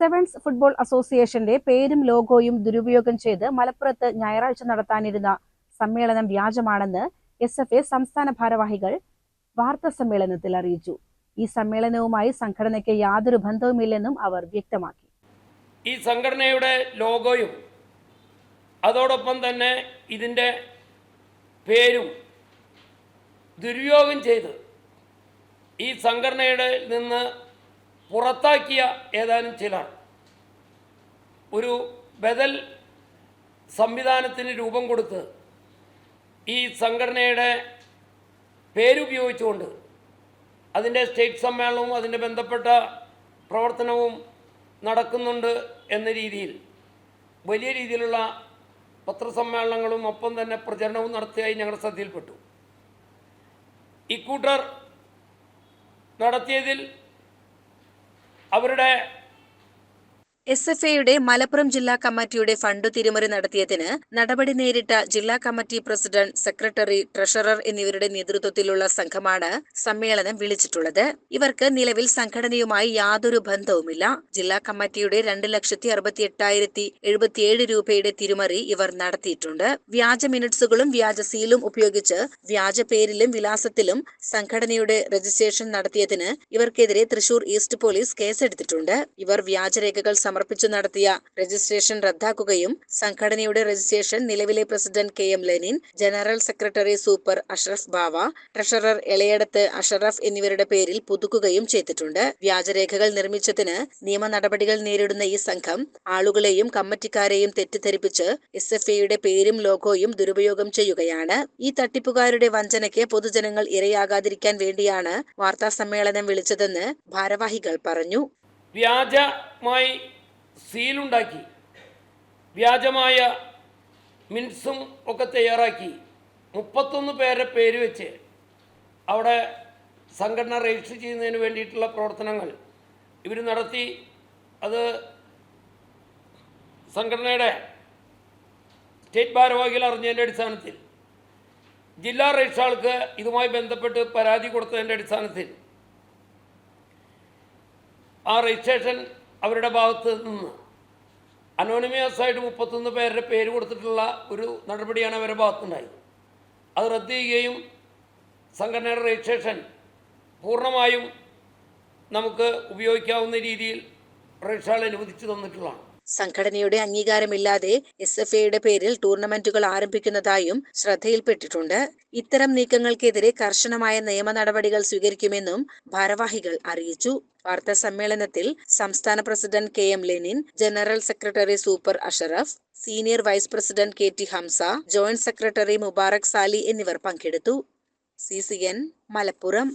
Sevens football അസോസിയേഷന്റെ പേരും ലോഗോയും ദുരുപയോഗം ചെയ്ത് മലപ്പുറത്ത് ഞായറാഴ്ച നടത്താനിരുന്ന സമ്മേളനം വ്യാജമാണെന്ന് എസ് എഫ് എ സംസ്ഥാന ഭാരവാഹികൾ വാർത്താ സമ്മേളനത്തിൽ അറിയിച്ചു. ഈ സമ്മേളനവുമായി സംഘടനയ്ക്ക് യാതൊരു ബന്ധവുമില്ലെന്നും അവർ വ്യക്തമാക്കി. ഈ സംഘടനയുടെ ലോഗോയും അതോടൊപ്പം തന്നെ ഇതിന്റെ പേരും ദുരുപയോഗം ചെയ്ത് ഈ സംഘടനയുടെ നിന്ന് പുറത്താക്കിയ ഏതാനും ചിലർ. ഒരു ബദൽ സംവിധാനത്തിന് രൂപം കൊടുത്ത് ഈ സംഘടനയുടെ പേരുപയോഗിച്ചുകൊണ്ട് അതിന്റെ സ്റ്റേറ്റ് സമ്മേളനവും അതിന്റെ ബന്ധപ്പെട്ട പ്രവർത്തനവും നടക്കുന്നുണ്ട് എന്ന രീതിയിൽ വലിയ രീതിയിലുള്ള പത്രസമ്മേളനങ്ങളും ഒപ്പം തന്നെ പ്രചരണവും നടത്തിയായി ഞങ്ങളുടെ ശ്രദ്ധയിൽപ്പെട്ടു. ഇക്കൂട്ടർ നടത്തിയതിൽ അവരുടെ എസ് എഫ് എയുടെ മലപ്പുറം ജില്ലാ കമ്മിറ്റിയുടെ ഫണ്ട് തിരിമറി നടത്തിയതിന് നടപടി നേരിട്ട ജില്ലാ കമ്മിറ്റി പ്രസിഡന്റ് സെക്രട്ടറി ട്രഷറർ എന്നിവരുടെ നേതൃത്വത്തിലുള്ള സംഘമാണ് സമ്മേളനം വിളിച്ചിട്ടുള്ളത്. ഇവർക്ക് നിലവിൽ സംഘടനയുമായി യാതൊരു ബന്ധവുമില്ല. ജില്ലാ കമ്മിറ്റിയുടെ രണ്ട് ലക്ഷത്തി അറുപത്തി എട്ടായിരത്തി എഴുപത്തിയേഴ് രൂപയുടെ തിരിമറി ഇവർ നടത്തിയിട്ടുണ്ട്. വ്യാജ മിനിറ്റ്സുകളും വ്യാജ സീലും ഉപയോഗിച്ച് വ്യാജ പേരിലും വിലാസത്തിലും സംഘടനയുടെ രജിസ്ട്രേഷൻ നടത്തിയതിന് ഇവർക്കെതിരെ തൃശൂർ ഈസ്റ്റ് പോലീസ് കേസെടുത്തിട്ടുണ്ട്. ഇവർ വ്യാജരേഖകൾ സമർപ്പിച്ചു നടത്തിയ രജിസ്ട്രേഷൻ റദ്ദാക്കുകയും സംഘടനയുടെ രജിസ്ട്രേഷൻ നിലവിലെ president K M Lenin general secretary super Ashraf Bava treasurer Elayadath Ashraf എന്നിവരുടെ പേരിൽ പുതുക്കുകയും ചെയ്തിട്ടുണ്ട്. വ്യാജരേഖകൾ നിർമ്മിച്ചതിന് നിയമ നടപടികൾ നേരിടുന്ന ഈ സംഘം ആളുകളെയും കമ്മിറ്റിക്കാരെയും തെറ്റിദ്ധരിപ്പിച്ച് എസ് എഫ് എയുടെ പേരും ലോഗോയും ദുരുപയോഗം ചെയ്യുകയാണ്. ഈ തട്ടിപ്പുകാരുടെ വഞ്ചനയ്ക്ക് പൊതുജനങ്ങൾ ഇരയാകാതിരിക്കാൻ വേണ്ടിയാണ് വാർത്താ സമ്മേളനം വിളിച്ചതെന്ന് ഭാരവാഹികൾ പറഞ്ഞു. വ്യാജമായി സീലുണ്ടാക്കി വ്യാജമായ മിൻസും ഒക്കെ തയ്യാറാക്കി. മുപ്പത്തൊന്ന് പേരെ പേര് വെച്ച് അവിടെ സംഘടന രജിസ്റ്റർ ചെയ്യുന്നതിന് വേണ്ടിയിട്ടുള്ള പ്രവർത്തനങ്ങൾ ഇവർ നടത്തി. അത് സംഘടനയുടെ സ്റ്റേറ്റ് ഭാരവാഹികൾ അറിഞ്ഞതിന്റെ അടിസ്ഥാനത്തിൽ ജില്ലാ രജിസ്ട്രാൾക്ക് ഇതുമായി ബന്ധപ്പെട്ട് പരാതി കൊടുത്തതിന്റെ അടിസ്ഥാനത്തിൽ ആ രജിസ്ട്രേഷൻ അവരുടെ ഭാഗത്ത് നിന്ന് അനോണിമസ് ആയിട്ട് മുപ്പത്തൊന്ന് പേരുടെ പേര് കൊടുത്തിട്ടുള്ള ഒരു നടപടിയാണ് അവരുടെ ഭാഗത്തുണ്ടായത്. അത് റദ്ദ് ചെയ്യുകയും സംഘടനയുടെ രജിസ്ട്രേഷൻ പൂർണമായും നമുക്ക് ഉപയോഗിക്കാവുന്ന രീതിയിൽ രജിസ്ട്രാൾ അനുവദിച്ചു തന്നിട്ടുള്ളതാണ്. സംഘടനയുടെ അംഗീകാരമില്ലാതെ എസ് എഫ് എയുടെ പേരിൽ ടൂർണമെന്റുകൾ ആരംഭിക്കുന്നതായും ശ്രദ്ധയിൽപ്പെട്ടിട്ടുണ്ട്. ഇത്തരം നീക്കങ്ങൾക്കെതിരെ കർശനമായ നിയമ നടപടികൾ സ്വീകരിക്കുമെന്നും ഭാരവാഹികൾ അറിയിച്ചു. വാർത്താ സമ്മേളനത്തിൽ സംസ്ഥാന president K M Lenin general secretary super Ashraf senior vice president K T Hamza joint secretary Mubarak Sali എന്നിവർ പങ്കെടുത്തു. C C N Malappuram.